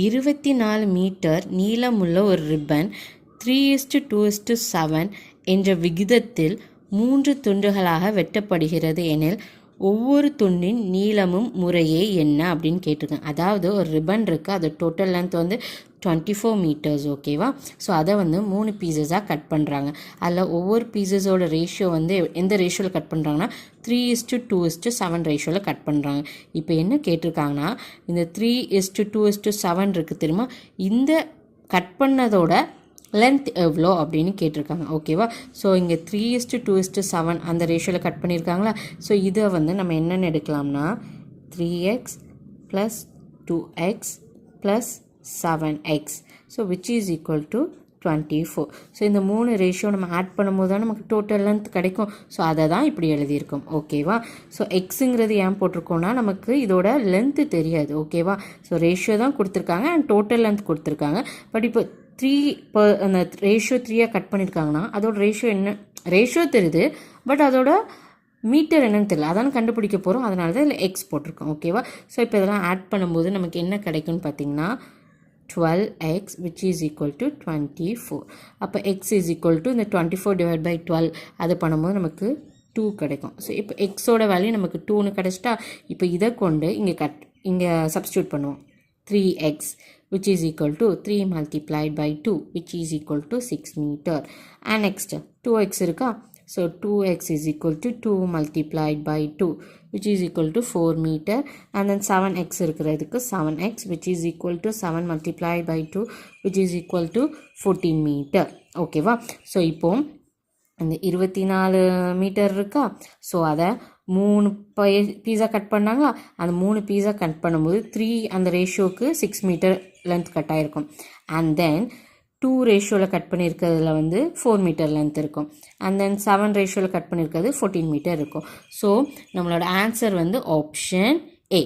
இருபத்தி நாலு மீட்டர் நீளமுள்ள ஒரு ribbon three is to two is to seven என்ற விகிதத்தில் மூன்று துண்டுகளாக வெட்டப்படுகிறது எனில் ஒவ்வொரு துண்டின் நீளமும் முறையே என்ன அப்படின்னு கேட்டிருக்கேன் அதாவது ஒரு ரிப்பன் இருக்குது அது டோட்டல் லென்த் வந்து டுவெண்ட்டி ஃபோர் மீட்டர்ஸ் ஓகேவா ஸோ அதை வந்து மூணு பீசஸாக கட் பண்ணுறாங்க அதில் ஒவ்வொரு பீசஸோட ரேஷியோ வந்து எந்த ரேஷியோவில் கட் பண்ணுறாங்கன்னா three is to two is to seven ரேஷியோவில் கட் பண்ணுறாங்க இப்போ என்ன கேட்டிருக்காங்கன்னா இந்த three is to two is to seven இருக்குது தெரியுமா? இந்த கட் பண்ணதோட லென்த் எவ்வளோ அப்படின்னு கேட்டிருக்காங்க ஓகேவா ஸோ இங்கே three is to two is to seven அந்த ரேஷியோவில் கட் பண்ணியிருக்காங்களா? ஸோ இதை வந்து நம்ம என்னென்னு எடுக்கலாம்னா three x plus two x plus seven x so is is equal to twenty four so இந்த மூணு ரேஷியோ நம்ம ஆட் பண்ணும்போது தான் நமக்கு டோட்டல் லென்த் கிடைக்கும். ஸோ அதை தான் இப்படி எழுதியிருக்கோம். ஓகேவா ஸோ எக்ஸுங்கிறது ஏன் போட்டிருக்கோன்னா நமக்கு இதோட லென்த்து தெரியாது. ஓகேவா ஸோ ரேஷியோ தான் கொடுத்துருக்காங்க அண்ட் டோட்டல் லென்த் கொடுத்துருக்காங்க. பட் இப்போ த்ரீ பர் அந்த ரேஷியோ த்ரீயாக கட் பண்ணியிருக்காங்கன்னா அதோட ரேஷியோ என்ன ரேஷியோ தெரியுது. பட் அதோட மீட்டர் என்னன்னு தெரியல. அதான் கண்டுபிடிக்க போகிறோம் அதனால தான் இதில் எக்ஸ் போட்டிருக்கோம். ஓகேவா ஸோ இப்போ இதெல்லாம் ஆட் பண்ணும்போது நமக்கு என்ன கிடைக்கும்னு பார்த்தீங்கன்னா twelve x which is equal to twenty four அப்போ எக்ஸ் இஸ் ஈக்குவல் டு இந்த twenty four by by twelve அது பண்ணும்போது நமக்கு டூ கிடைக்கும். ஸோ இப்போ எக்ஸோட வேல்யூ நமக்கு டூன்னு கிடச்சிட்டா இப்போ இதை கொண்டு இங்கே கட் இங்கே சப்ஸ்டியூட் பண்ணுவோம். Three x which is equal to 3 multiplied by 2 which is equal to 6 meter. And next 2x இருக்கா? So 2x is equal to 2 multiplied by 2 which is equal to 4 meter. And then 7x இருக்கிறதுக்கு 7x which is equal to 7 multiplied by 2 which is equal to 14 meter. ஓகேவா so இப்போ இந்த இருபத்தி நாலு metre இருக்கா? So அதை மூணு பீஸா கட் பண்ணாங்க அந்த மூணு பீஸா கட் பண்ணும்போது த்ரீ அந்த ரேஷியோக்கு சிக்ஸ் மீட்டர் லென்த் கட் ஆகிருக்கும் அண்ட் தென் டூ ரேஷியோவில் கட் பண்ணியிருக்கிறதுல வந்து ஃபோர் மீட்டர் லென்த் இருக்கும். அண்ட் தென் செவன் ரேஷியோவில் கட் பண்ணியிருக்கிறது ஃபோர்டீன் மீட்டர் இருக்கும். ஸோ நம்மளோட ஆன்சர் வந்து ஆப்ஷன் ஏ